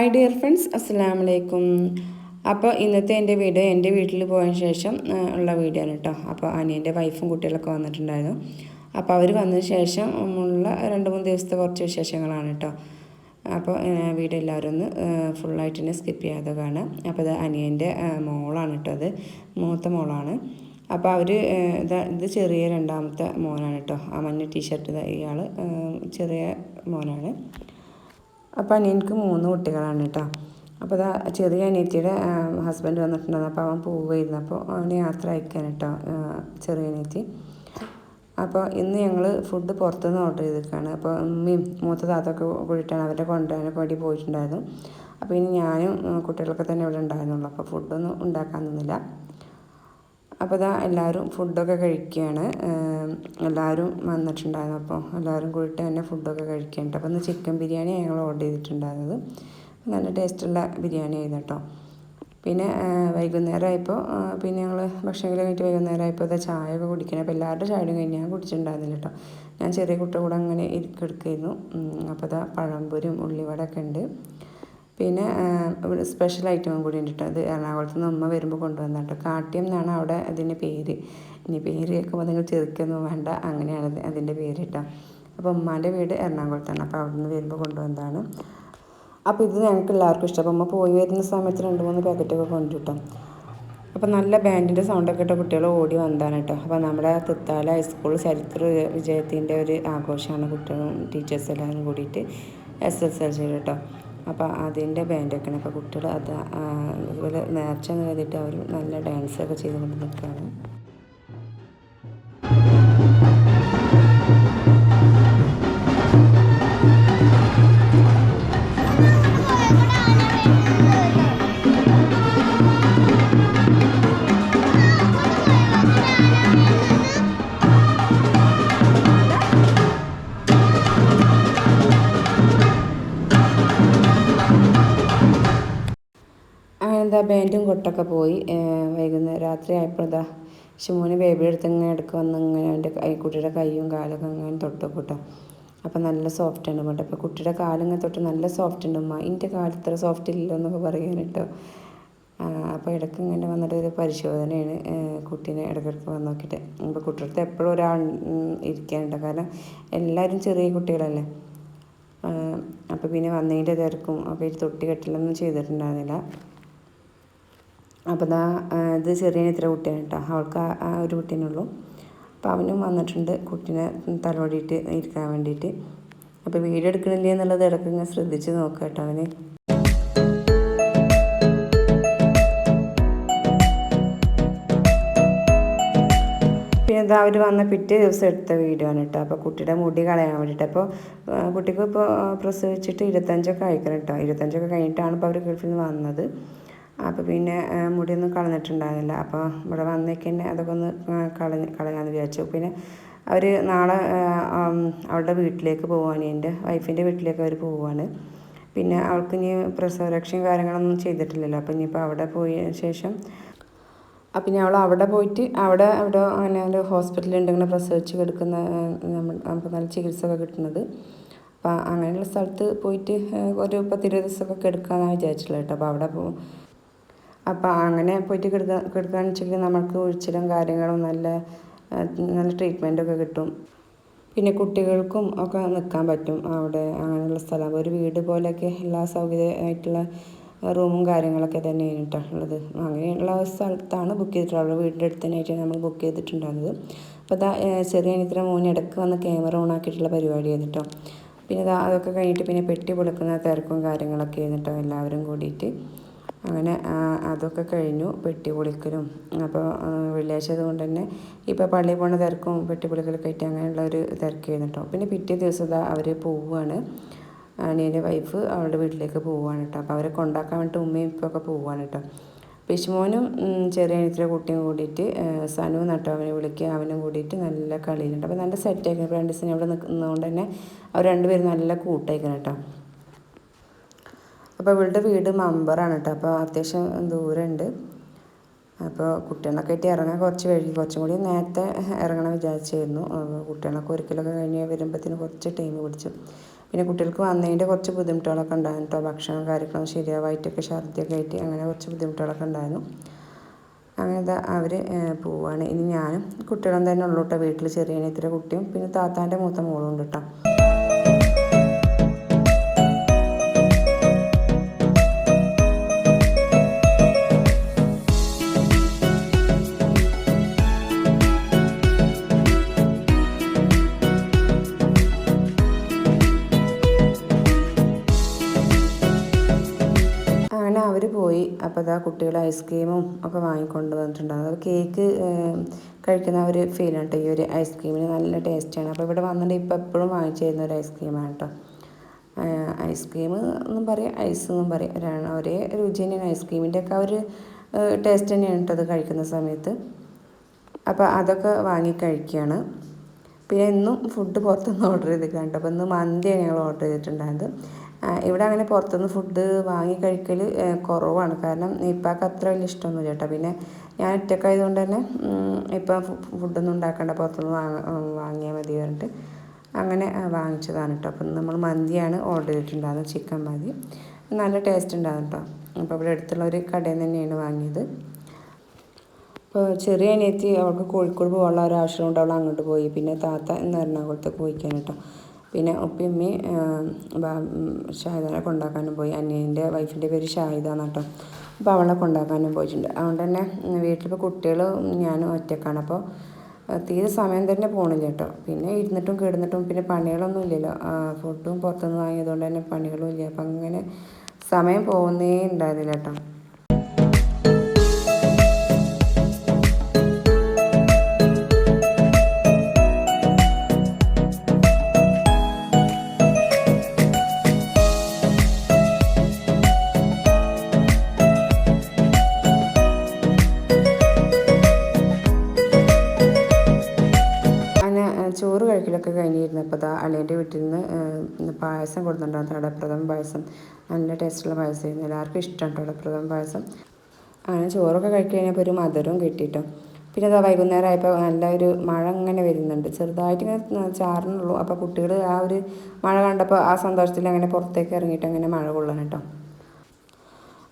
Hi dear friends അസ്സാം വലൈക്കും അപ്പോൾ ഇന്നത്തെ എന്റെ വീഡിയോ എന്റെ വീട്ടിൽ പോയതിന് ശേഷം ഉള്ള വീഡിയോ ആണ് കേട്ടോ അപ്പോൾ അനിയന്റെ വൈഫും കുട്ടികളൊക്കെ വന്നിട്ടുണ്ടായിരുന്നു. അപ്പോൾ അവർ വന്നതിന് ശേഷം ഉള്ള രണ്ട് മൂന്ന് ദിവസത്തെ കുറച്ച് വിശേഷങ്ങളാണ് കേട്ടോ അപ്പോൾ വീഡിയോ എല്ലാവരും ഒന്ന് ഫുള്ളായിട്ട് തന്നെ സ്കിപ്പ് ചെയ്യാതെ അപ്പോൾ ഇത് അനിയന്റെ മോളാണ് കേട്ടോ അത്. മൂത്ത മോളാണ്. അപ്പോൾ അവർ ഇത് ചെറിയ രണ്ടാമത്തെ മോനാണ് കേട്ടോ ആ മഞ്ഞ ടീഷർട്ട് ഇയാൾ ചെറിയ മോനാണ്. അപ്പോൾ അനിയനിക്ക് മൂന്ന് കുട്ടികളാണ് കേട്ടോ അപ്പോൾ അതാ ചെറിയ അനിയത്തിയുടെ ഹസ്ബൻഡ് വന്നിട്ടുണ്ടായിരുന്നു. അപ്പോൾ അവൻ പോവുമായിരുന്നു അപ്പോൾ അവന് യാത്ര അയക്കാൻ കേട്ടോ ചെറിയ അനിയത്തി. അപ്പോൾ ഇന്ന് ഞങ്ങൾ ഫുഡ് പുറത്തുനിന്ന് ഓർഡർ ചെയ്തിരിക്കുകയാണ്. അപ്പോൾ ഉമ്മയും മൂത്ത താത്തൊക്കെ കൂടിയിട്ടാണ് അവരെ കൊണ്ടുവരാൻ വേണ്ടി പോയിട്ടുണ്ടായിരുന്നു. അപ്പോൾ ഇനി ഞാനും കുട്ടികളൊക്കെ തന്നെ ഇവിടെ ഉണ്ടായിരുന്നുള്ളൂ. അപ്പോൾ ഫുഡൊന്നും ഉണ്ടാക്കാൻ നിന്നില്ല. അപ്പോൾ ഇതാ എല്ലാവരും ഫുഡൊക്കെ കഴിക്കുകയാണ് എല്ലാവരും വന്നിട്ടുണ്ടായിരുന്നു. അപ്പോൾ എല്ലാവരും കൂടിയിട്ട് തന്നെ ഫുഡൊക്കെ കഴിക്കുന്നുണ്ട് അപ്പോൾ ഇന്ന് ചിക്കൻ ബിരിയാണി ഞങ്ങൾ ഓർഡർ ചെയ്തിട്ടുണ്ടായിരുന്നത്. നല്ല ടേസ്റ്റുള്ള ബിരിയാണി ആയിരുന്നു കേട്ടോ. പിന്നെ വൈകുന്നേരം വൈകുന്നേരമായപ്പോൾ പിന്നെ ഞങ്ങൾ ഭക്ഷണം കഴിഞ്ഞിട്ട് വൈകുന്നേരമായപ്പോൾ ഇതാ ചായ ഒക്കെ കുടിക്കണം. അപ്പോൾ എല്ലാവരുടെ ചായയും കഴിഞ്ഞ് ഞാൻ കുടിച്ചിട്ടുണ്ടായിരുന്നില്ല കേട്ടോ. ഞാൻ ചെറിയ കുട്ടിയുടെ കൂടെ അങ്ങനെ ഇരിക്കെടുക്കായിരുന്നു. അപ്പോൾ ഇതാ പഴംപൊരും ഉള്ളിവടയൊക്കെ ഉണ്ട്. പിന്നെ ഒരു സ്പെഷ്യൽ ഐറ്റം കൂടി ഉണ്ട് കേട്ടോ അത് എറണാകുളത്ത് നിന്ന് ഉമ്മ വരുമ്പോൾ കൊണ്ടുവന്ന കേട്ടോ കാട്ടിയം എന്നാണ് അവിടെ അതിന്റെ പേര്. ഇനി പേര് കേൾക്കുമ്പോൾ നിങ്ങൾ ചെറുക്കൊന്നും വേണ്ട. അങ്ങനെയാണ് അതിന്റെ പേര് കേട്ടോ അപ്പോൾ ഉമ്മാന്റെ വീട് എറണാകുളത്താണ്. അപ്പോൾ അവിടെ നിന്ന് വരുമ്പോൾ കൊണ്ടുവന്നതാണ്. അപ്പോൾ ഇത് ഞങ്ങൾക്ക് എല്ലാവർക്കും ഇഷ്ടം. അപ്പോൾ ഉമ്മ പോയി വരുന്ന സമയത്ത് രണ്ട് മൂന്ന് പാക്കറ്റൊക്കെ കൊണ്ടു കിട്ടും അപ്പോൾ നല്ല ബാൻഡിന്റെ സൗണ്ടൊക്കെ ഇട്ട കുട്ടികൾ ഓടി വന്നതാണ് കേട്ടോ അപ്പോൾ നമ്മുടെ തിത്താല ഹൈസ്കൂൾ ചരിത്ര വിജയത്തിന്റെ ഒരു ആഘോഷമാണ് കുട്ടികളും ടീച്ചേഴ്സ് എല്ലാവരും കൂടിയിട്ട് എസ് എസ് എൽ സി കേട്ടോ അപ്പോൾ അതിന്റെ ബാൻഡൊക്കെയാണ് അപ്പോൾ കുട്ടികൾ അത് അതുപോലെ നേർച്ച നേടിയിട്ട് അവർ നല്ല ഡാൻസൊക്കെ ചെയ്തുകൊണ്ട് നിൽക്കുകയാണ് എന്താ കൊട്ടൊക്കെ പോയി വൈകുന്നേരം രാത്രി ആയപ്പോൾ ഇതാ ശിമോന് ബേബി എടുത്ത് ഇങ്ങനെ എടുക്കുക വന്ന് ഇങ്ങനെ എന്റെ കുട്ടിയുടെ കൈയും കാലൊക്കെ ഇങ്ങനെ തൊട്ട് കൂട്ടോ അപ്പം നല്ല സോഫ്റ്റ് ആണ് കേട്ടോ അപ്പോൾ കുട്ടിയുടെ കാലിങ്ങനെ തൊട്ട് നല്ല സോഫ്റ്റ് ഉണ്ട് ഉമ്മ. എന്റെ കാൽ ഇത്ര സോഫ്റ്റ് ഇല്ലല്ലോ എന്നൊക്കെ പറയാൻ കേട്ടോ അപ്പോൾ ഇടയ്ക്ക് ഇങ്ങനെ വന്നിട്ട് ഒരു പരിശോധനയാണ് കുട്ടീനെ ഇടയ്ക്കിടയ്ക്ക് വന്ന് നോക്കിയിട്ട്. അപ്പോൾ കുട്ടിയുടെ എപ്പോഴും ഒരാൾ ഇരിക്കാനുണ്ട്. കാരണം എല്ലാവരും ചെറിയ കുട്ടികളല്ലേ. അപ്പോൾ പിന്നെ വന്നതിന്റെ തിരക്കും. അപ്പോൾ ഈ തൊട്ടി കെട്ടലൊന്നും ചെയ്തിട്ടുണ്ടായിരുന്നില്ല. അപ്പോൾ ദാ ഇത് ചെറിയ ഇത്ര കുട്ടിയാണ് കേട്ടോ അവൾക്ക് ആ- ഒരു കുട്ടീനെ ഉള്ളൂ. അപ്പോൾ അവനും വന്നിട്ടുണ്ട് കുട്ടീനെ തലോടിയിട്ട് ഇരിക്കാൻ വേണ്ടിയിട്ട് അപ്പോൾ വീഡിയോ എടുക്കണില്ലേ എന്നുള്ളത് ഇടയ്ക്ക് ഇങ്ങനെ ശ്രദ്ധിച്ച് നോക്കുക കേട്ടോ അവന്. പിന്നെ ഇതാ അവർ വന്ന പിറ്റേ ദിവസം എടുത്ത വീഡിയോ ആണ് കേട്ടോ. അപ്പോൾ കുട്ടിയുടെ മുടി കളയാൻ വേണ്ടിയിട്ട് അപ്പോൾ കുട്ടിക്ക് ഇപ്പോൾ പ്രസവിച്ചിട്ട് ഇരുപത്തഞ്ചൊക്കെ അയക്കണം കേട്ടോ. ഇരുപത്തഞ്ചൊക്കെ കഴിഞ്ഞിട്ടാണ് ഇപ്പോൾ അവർ ഗൾഫിൽ നിന്ന് വന്നത്. അപ്പോൾ പിന്നെ മുടിയൊന്നും കളഞ്ഞിട്ടുണ്ടായിരുന്നില്ല. അപ്പോൾ ഇവിടെ വന്നേക്ക് തന്നെ അതൊക്കെ ഒന്ന് കളഞ്ഞ് കളയാമെന്ന് വിചാരിച്ചു. പിന്നെ അവർ നാളെ അവളുടെ വീട്ടിലേക്ക് പോവാണ്. എന്റെ വൈഫിന്റെ വീട്ടിലേക്ക് അവർ പോവുകയാണ് പിന്നെ അവൾക്ക് ഇനി പ്രസവരക്ഷയും കാര്യങ്ങളൊന്നും ചെയ്തിട്ടില്ലല്ലോ. അപ്പോൾ ഇനിയിപ്പോൾ അവിടെ പോയ ശേഷം അപ്പം ഇനി അവൾ അവിടെ പോയിട്ട് അവിടെ അവിടെ അങ്ങനെ ഒരു ഹോസ്പിറ്റലുണ്ട് ഇങ്ങനെ പ്രസവിച്ച് കിടക്കുന്ന നമുക്ക് നല്ല ചികിത്സ ഒക്കെ കിട്ടുന്നത്. അപ്പം അങ്ങനെയുള്ള സ്ഥലത്ത് പോയിട്ട് ഒരു പത്തിരുപത് ദിവസമൊക്കെ എടുക്കാമെന്നാണ് വിചാരിച്ചിട്ടുള്ളത് കേട്ടോ. അപ്പോൾ അവിടെ അപ്പോൾ അങ്ങനെ പോയിട്ട് കിടക്കുക കിടക്കുകയാണെന്ന് വെച്ചെങ്കിൽ നമുക്ക് ഒഴിച്ചിലും കാര്യങ്ങളും നല്ല നല്ല ട്രീറ്റ്മെന്റൊക്കെ കിട്ടും. പിന്നെ കുട്ടികൾക്കും ഒക്കെ നിൽക്കാൻ പറ്റും അവിടെ അങ്ങനെയുള്ള സ്ഥലം. ഒരു വീട് പോലെയൊക്കെ എല്ലാ സൗകര്യമായിട്ടുള്ള റൂമും കാര്യങ്ങളൊക്കെ തന്നെ കേട്ടോ ഉള്ളത്. അങ്ങനെയുള്ള സ്ഥലത്താണ് ബുക്ക് ചെയ്തിട്ടുള്ളത്. വീടിന്റെ അടുത്ത് തന്നെയായിട്ട് നമ്മൾ ബുക്ക് ചെയ്തിട്ടുണ്ടായിരുന്നത്. അപ്പോൾ അതാ ചെറിയ ഇത്ര മോൻ ഇടയ്ക്ക് വന്ന് ക്യാമറ ഓൺ ആക്കിയിട്ടുള്ള പരിപാടി ചെയ്തിട്ടോ പിന്നെ അതൊക്കെ കഴിഞ്ഞിട്ട് പിന്നെ പെട്ടി പൊളിക്കുന്ന തിരക്കും കാര്യങ്ങളൊക്കെ ആയിരുന്നു എല്ലാവരും കൂടിയിട്ട്. അങ്ങനെ അതൊക്കെ കഴിഞ്ഞു പെട്ടി പൊളിക്കലും. അപ്പോൾ വെള്ളിയാഴ്ച അതുകൊണ്ട് തന്നെ ഇപ്പോൾ പള്ളിയിൽ പോകുന്ന തിരക്കും പെട്ടി പൊളിക്കലൊക്കെ ആയിട്ട് അങ്ങനെയുള്ള ഒരു തിരക്കായിരുന്നു കേട്ടോ. പിന്നെ പിറ്റേ ദിവസം ഇതാ അവർ പോവുകയാണ്. അനിയന്റെ വൈഫ് അവളുടെ വീട്ടിലേക്ക് പോവുകയാണ് കേട്ടോ. അപ്പോൾ അവരെ കൊണ്ടാക്കാൻ വേണ്ടിയിട്ട് ഉമ്മയും ഇപ്പൊക്കെ പോവുകയാണ് കേട്ടോ. പിശുമോനും ചെറിയ അനിയത്തിലെ കുട്ടിയും കൂടിയിട്ട് സനു നട്ടോ അവനെ വിളിക്കുക അവനും കൂടിയിട്ട് നല്ല കളിയിലുണ്ട്. അപ്പോൾ നല്ല സെറ്റായിരിക്കും ദിവസം അവിടെ നിൽക്കുന്നതുകൊണ്ട് തന്നെ അവർ രണ്ടുപേരും നല്ല കൂട്ടായിരിക്കണം കേട്ടോ. അപ്പോൾ ഇവളുടെ വീട് മമ്പറാണ് കേട്ടോ അപ്പോൾ അത്യാവശ്യം ദൂരമുണ്ട് അപ്പോൾ കുട്ടികളൊക്കെ ആയിട്ട് ഇറങ്ങാൻ കുറച്ച് വൈകി കുറച്ചും കൂടി നേരത്തെ ഇറങ്ങണം വിചാരിച്ചായിരുന്നു കുട്ടികളൊക്കെ ഒരിക്കലൊക്കെ കഴിഞ്ഞ് വരുമ്പോഴത്തേന് കുറച്ച് ടൈം പിടിച്ചു. പിന്നെ കുട്ടികൾക്ക് വന്നതിന്റെ കുറച്ച് ബുദ്ധിമുട്ടുകളൊക്കെ ഉണ്ടായിരുന്നു കേട്ടോ ഭക്ഷണം കാര്യങ്ങളും ശരിയാവായിട്ടൊക്കെ ഛർദിയൊക്കെ ആയിട്ട് അങ്ങനെ കുറച്ച് ബുദ്ധിമുട്ടുകളൊക്കെ ഉണ്ടായിരുന്നു. അങ്ങനെ അവർ പോവാണ്. ഇനി ഞാനും കുട്ടികളും തന്നെ ഉള്ളൂ കേട്ടോ വീട്ടിൽ ചെറിയ ഇത്ര കുട്ടിയും പിന്നെ താത്താന്റെ മൂത്ത മോളും ഉണ്ട് കേട്ടോ പോയി. അപ്പോൾ അതാ കുട്ടികൾ ഐസ്ക്രീമും ഒക്കെ വാങ്ങിക്കൊണ്ട് വന്നിട്ടുണ്ടാകും അത് കേക്ക് കഴിക്കുന്ന ഒരു ഫീലാണ് കേട്ടോ ഈ ഒരു ഐസ്ക്രീമിന്. നല്ല ടേസ്റ്റാണ് അപ്പോൾ ഇവിടെ വന്നിട്ട് ഇപ്പോൾ എപ്പോഴും വാങ്ങിച്ചു തരുന്ന ഒരു ഐസ്ക്രീമാണ് കേട്ടോ ഐസ്ക്രീം എന്നും പറയാം ഐസ് എന്നും പറയാം. ഒരേ രുചി തന്നെയാണ്. ഐസ്ക്രീമിന്റെ ഒക്കെ ഒരു ടേസ്റ്റ് തന്നെയാണ് കേട്ടോ അത് കഴിക്കുന്ന സമയത്ത്. അപ്പോൾ അതൊക്കെ വാങ്ങി കഴിക്കുകയാണ് പിന്നെ ഇന്നും ഫുഡ് പുറത്തുനിന്ന് ഓർഡർ ചെയ്തിട്ടുണ്ട് അപ്പോൾ ഇന്ന് മന്തിയാണ് ഞങ്ങൾ ഓർഡർ ചെയ്തിട്ടുണ്ടായത്. ഇവിടെ അങ്ങനെ പുറത്തുനിന്ന് ഫുഡ് വാങ്ങി കഴിക്കൽ കുറവാണ്. കാരണം ഇപ്പോൾ അത്ര വലിയ ഇഷ്ടമൊന്നുമില്ല കേട്ടോ. പിന്നെ ഞാൻ ഒറ്റക്കായതുകൊണ്ട് തന്നെ ഇപ്പം ഫുഡൊന്നും ഉണ്ടാക്കണ്ട പുറത്തുനിന്ന് വാങ്ങ വാങ്ങിയാൽ മതി പറഞ്ഞിട്ട് അങ്ങനെ വാങ്ങിച്ചതാണ് കേട്ടോ. അപ്പം നമ്മൾ മന്തിയാണ് ഓർഡർ ചെയ്തിട്ടുണ്ടായിരുന്നത് ചിക്കൻ മന്തി. നല്ല ടേസ്റ്റ് ഉണ്ടാകും കേട്ടോ. അപ്പോൾ ഇവിടെ അടുത്തുള്ള ഒരു കടയിൽ നിന്ന് തന്നെയാണ് വാങ്ങിയത്. അപ്പോൾ ചെറിയ അനിയത്തി അവൾക്ക് കോഴിക്കോട് പോകാനുള്ള ഒരു ആവശ്യം കൊണ്ട് അവൾ അങ്ങോട്ട് പോയി. പിന്നെ താത്ത എന്ന് എറണാകുളത്തേക്ക് പോയിക്കാൻ കേട്ടോ. പിന്നെ ഉപ്പിയമ്മി ഷാഹിദനെ കൊണ്ടാക്കാനും പോയി. അനിയന്റെ വൈഫിന്റെ പേര് ഷാഹിദ എന്നാട്ടോ അപ്പോൾ അവളെ കൊണ്ടാക്കാനും പോയിട്ടുണ്ട്. അതുകൊണ്ട് തന്നെ വീട്ടിലിപ്പോൾ കുട്ടികൾ ഞാനും ഒറ്റക്കാണ്. അപ്പോൾ തീരെ സമയം തന്നെ പോകണില്ല കേട്ടോ. പിന്നെ ഇരുന്നിട്ടും കിടന്നിട്ടും പിന്നെ പണികളൊന്നും ഇല്ലല്ലോ. ഫുഡും പുറത്തുനിന്ന് വാങ്ങിയതുകൊണ്ട് തന്നെ പണികളും ഇല്ല. അപ്പം അങ്ങനെ സമയം പോകുന്നേ ഉണ്ടായിരുന്നില്ല കേട്ടോ. കഴിക്കലൊക്കെ കഴിഞ്ഞിരുന്നപ്പോൾ അതാ അളിയന്റെ വീട്ടിൽ നിന്ന് പായസം കൊടുത്തിട്ടുണ്ടായിരുന്നു. അടപ്രഥമ പായസം. നല്ല ടേസ്റ്റുള്ള പായസമായിരുന്നു എല്ലാവർക്കും ഇഷ്ടമാണ് അടപ്രഥമ പായസം. അങ്ങനെ ചോറൊക്കെ കഴിക്കി കഴിഞ്ഞപ്പോൾ ഒരു മധുരവും കിട്ടിയിട്ടോ പിന്നെ അതാ വൈകുന്നേരം ആയപ്പോൾ നല്ല ഒരു മഴ ഇങ്ങനെ വരുന്നുണ്ട്. ചെറുതായിട്ട് ഇങ്ങനെ ചാറുന്നുള്ളൂ അപ്പോൾ കുട്ടികൾ ആ ഒരു മഴ കണ്ടപ്പോൾ ആ സന്തോഷത്തിൽ അങ്ങനെ പുറത്തേക്ക് ഇറങ്ങിയിട്ട് അങ്ങനെ മഴ കൊള്ളണം കേട്ടോ.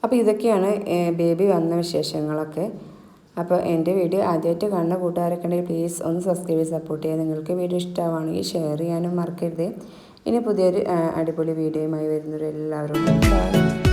അപ്പോൾ ഇതൊക്കെയാണ് ബേബി വന്ന വിശേഷങ്ങളൊക്കെ. അപ്പോൾ എന്റെ വീഡിയോ ആദ്യമായിട്ട് കാണുന്ന കൂട്ടുകാരൊക്കെ ഉണ്ടെങ്കിൽ പ്ലീസ് ഒന്ന് സബ്സ്ക്രൈബ് ചെയ്ത് സപ്പോർട്ട് ചെയ്യുക. നിങ്ങൾക്ക് വീഡിയോ ഇഷ്ടമാണെങ്കിൽ ഷെയർ ചെയ്യാനും മറക്കരുത്. ഇനി പുതിയൊരു അടിപൊളി വീഡിയോയുമായി വരുന്നവരെല്ലാവരും